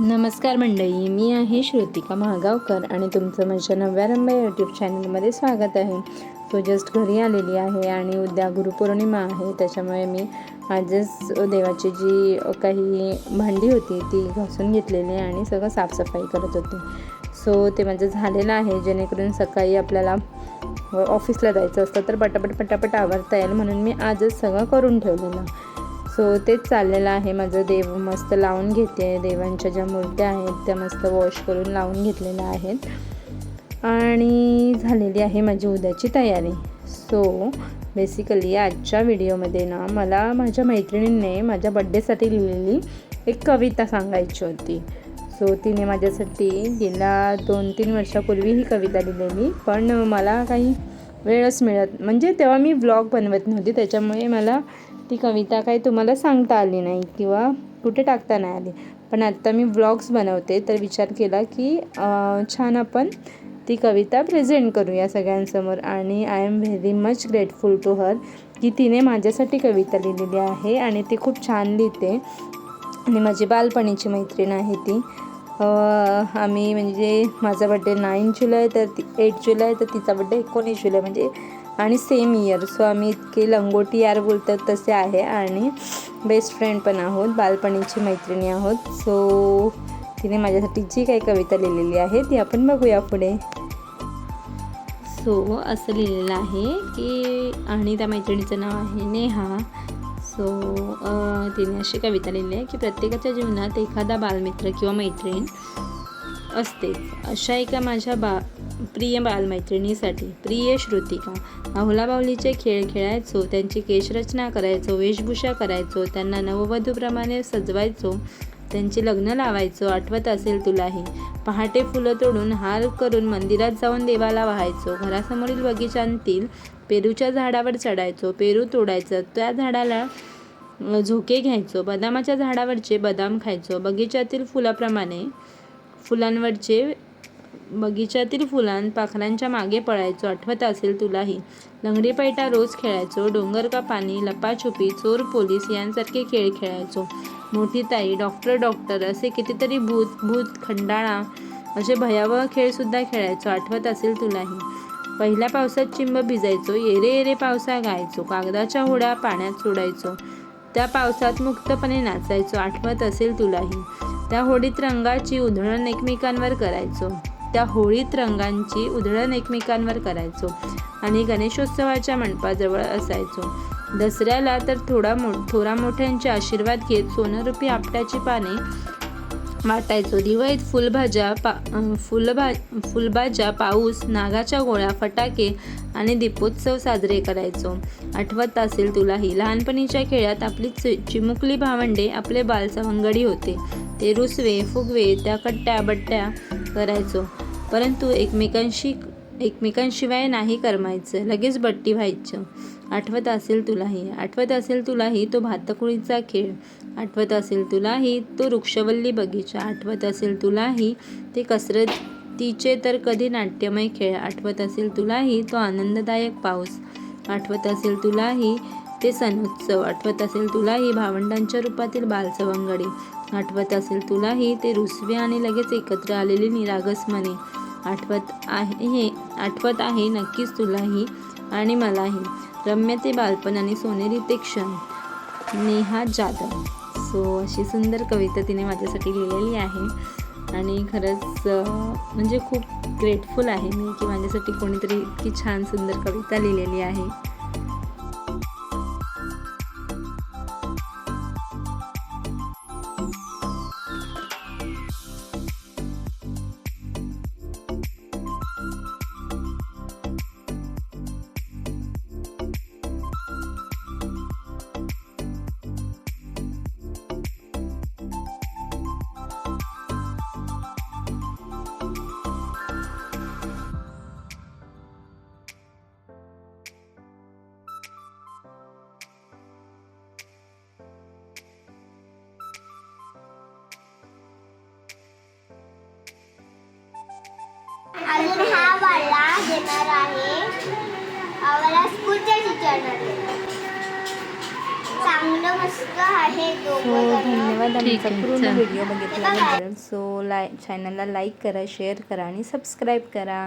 नमस्कार मंडळी मी आहे श्रुतिका महागावकर आणि तुमचं माझ्या नव्या रंबा यूट्यूब चॅनलमध्ये स्वागत आहे. तो जस्ट घरी आलेली आहे आणि उद्या गुरुपौर्णिमा आहे त्याच्यामुळे मी आजच देवाची जी काही भांडी होती ती घासून घेतलेली आणि सगळं साफसफाई करत होते. सो ते माझं झालेलं आहे जेणेकरून सकाळी आपल्याला ऑफिसला जायचं असतं तर पटापट पटापट आवरता येईल म्हणून मी आजच सगळं करून ठेवलेलं. सो तेच चाललेलं आहे. माझं देव मस्त लावून घेते. देवांच्या ज्या मूर्त्या आहेत त्या मस्त वॉश करून लावून घेतलेल्या आहेत. आणि झालेली आहे माझी उद्याची तयारी. सो बेसिकली आजच्या व्हिडिओमध्ये ना मला माझ्या मैत्रिणींनी माझ्या बड्डेसाठी लिहिलेली एक कविता सांगायची होती. सो तिने माझ्यासाठी गेल्या दोन तीन वर्षापूर्वी ही कविता लिहिलेली. पण मला काही वेळच मिळत म्हणजे तेव्हा मी ब्लॉग बनवत नव्हती. त्याच्यामुळे मला ती कविता काही तुम्हाला सांगता आली नाही किंवा कुठे टाकता नाही आली. पण आत्ता मी व्लॉग्स बनवते तर विचार केला की छान आपण ती कविता प्रेझेंट करूया सगळ्यांसमोर. आणि I am very much grateful to her की तिने माझ्यासाठी कविता लिहिलेली आहे आणि ती खूप छान लिहिते. आणि माझी बालपणीची मैत्रीण आहे ती. आम्ही म्हणजे माझा बड्डे नाईन जुलै तर ती एट जुलै तर तिचा बड्डे एकोणीस जुलै म्हणजे आणि सेम इयर सो आम्ही इतके लंगोटी यार बोलतात तसे आहे आणि बेस्ट फ्रेंड पण आहोत बालपणीची मैत्रिणी आहोत. सो तिने माझ्यासाठी जी काही कविता लिहिलेली आहे ती आपण बघूया पुढे. सो असं लिहिलेलं आहे की आणि त्या मैत्रिणीचं नाव आहे नेहा. सो तिने अशी कविता लिहिली आहे की प्रत्येकाच्या जीवनात एखादा बालमित्र किंवा मैत्रीण असते. अशा एका माझ्या बा प्रिय बालमैत्रिणीसाठी प्रिय श्रुतिका अहुलाबावलीचे खेळ खेळायचो त्यांची केशरचना करायचो वेशभूषा करायचो त्यांना नववधूप्रमाणे सजवायचो त्यांची लग्न लावायचो आठवत असेल तुलाही. पहाटे फुलं तोडून हार करून मंदिरात जाऊन देवाला वाहायचो. घरासमोरील बगीचांतील पेरूच्या झाडावर चढायचो पेरू तोडायचं त्या झाडाला झोके घ्यायचो बदामाच्या झाडावरचे बदाम खायचो. बगीचातील फुलाप्रमाणे फुलांवरचे बगीच्यातील फुलां पाखरांच्या मागे पळायचो आठवत असेल तुलाही. लंगडी पैटा रोज खेळायचो डोंगर का पाणी लपाछुपी चोर पोलीस यांसारखे खेळ खेळायचो. मोठी ताई डॉक्टर डॉक्टर असे कितीतरी भूत भूत खंडाळा असे भयावह खेळसुद्धा खेळायचो आठवत असेल तुलाही. पहिल्या पावसात चिंब भिजायचो येरे येरे पावसा गायचो कागदाच्या होड्या पाण्यात सोडायचो. त्या पावसात मुक्तपणे नाचायचो आठवत असेल तुलाही. त्या होडीत रंगाची उधळण एकमेकांवर करायचो. त्या होळीत रंगांची उधळण एकमेकांवर करायचो आणि गणेशोत्सवाच्या मंडपाजवळ असायचो. दसऱ्याला तर थोडा मो थोरा मोठ्यांचे आशीर्वाद घेत सोनरूपी आपट्याची पाने वाटायचो. दिवाळीत फुलभाज्या पा फुलभा फुलभाज्या पाऊस नागाच्या गोळ्या फटाके आणि दीपोत्सव साजरे करायचो. आठवत असेल तुलाही लहानपणीच्या खेळात आपली चि चिमुकली भावंडे आपले बालसवंगडी होते. ते रुसवे फुगवे त्या कट्ट्या बट्ट्या करायचो. परंतु एकमेकांशी एकमेकांशिवाय नाही करमायचं. लगेच बट्टी व्हायचं. आठवत असेल तुलाही. आठवत असेल तुलाही तो भातकुळीचा खेळ. आठवत असेल तुलाही तो वृक्षवल्ली बगीचा. आठवत असेल तुलाही ते कसरतीचे तर कधी नाट्यमय खेळ. आठवत असेल तुलाही तो आनंददायक पाऊस. आठवत असेल तुलाही ते सणोत्सव. आठवत असेल तुलाही भावंडांच्या रूपातील बालसवंगडी. आठवत असेल तुलाही ते रुसवे आणि लगेच एकत्र आलेली निरागस मने. आठवत आहे आठवत आहे नक्कीच तुलाही आणि मलाही. रम्य ते बालपण आणि सोनेरी ते क्षण. नेहा जाधव. सो अशी सुंदर कविता तिने माझ्यासाठी लिहिलेली आहे. आणि खरंच म्हणजे खूप ग्रेटफुल आहे मी की माझ्यासाठी कोणीतरी इतकी छान सुंदर कविता लिहिलेली आहे. अजून हा वाला देणार आहे. मला स्कूलच्या टीचरने चांगलं मस्त आहे सो दोघं जण. धन्यवाद आमचा पूर्ण. व्हिडिओ बघितल्याबद्दल. सो लाय चॅनलला लाईक करा शेअर करा आणि सबस्क्राईब करा.